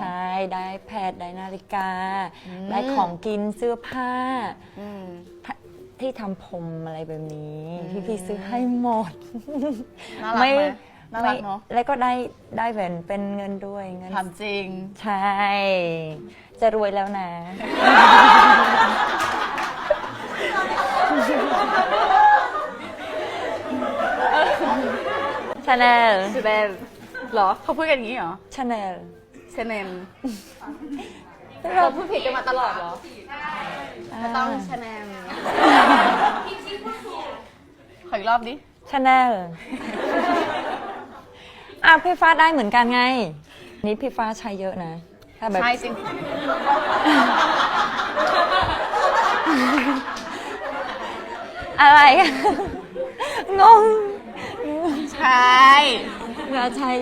ใช่ได้แพดได้นาฬิกาได้ของกินเสื้อผ้า อืม ที่ทำผมอะไรแบบนี้พี่พี่ซื้อให้หมด น่ารักไหมน่ารักเนาะไม่แล้วก็ได้ได้แหวนเป็นเงินด้วยเงินถามจริง ใช่ จะรวยแล้วนะ ชาแนลชาแนลเหรอเขาพูดกันอย่างนี้เหรอ ชาแนล ชาแนลเราพูดผิดกันมาตลอดเหรอก็ต้องชาแนลขออีกรอบดิ ชาแนลอะพี่ฟ้าได้เหมือนกันไง นี่พี่ฟ้าใช้เยอะนะ ถ้าแบบใช่จริง อะไร งง ใช่เวลาใช้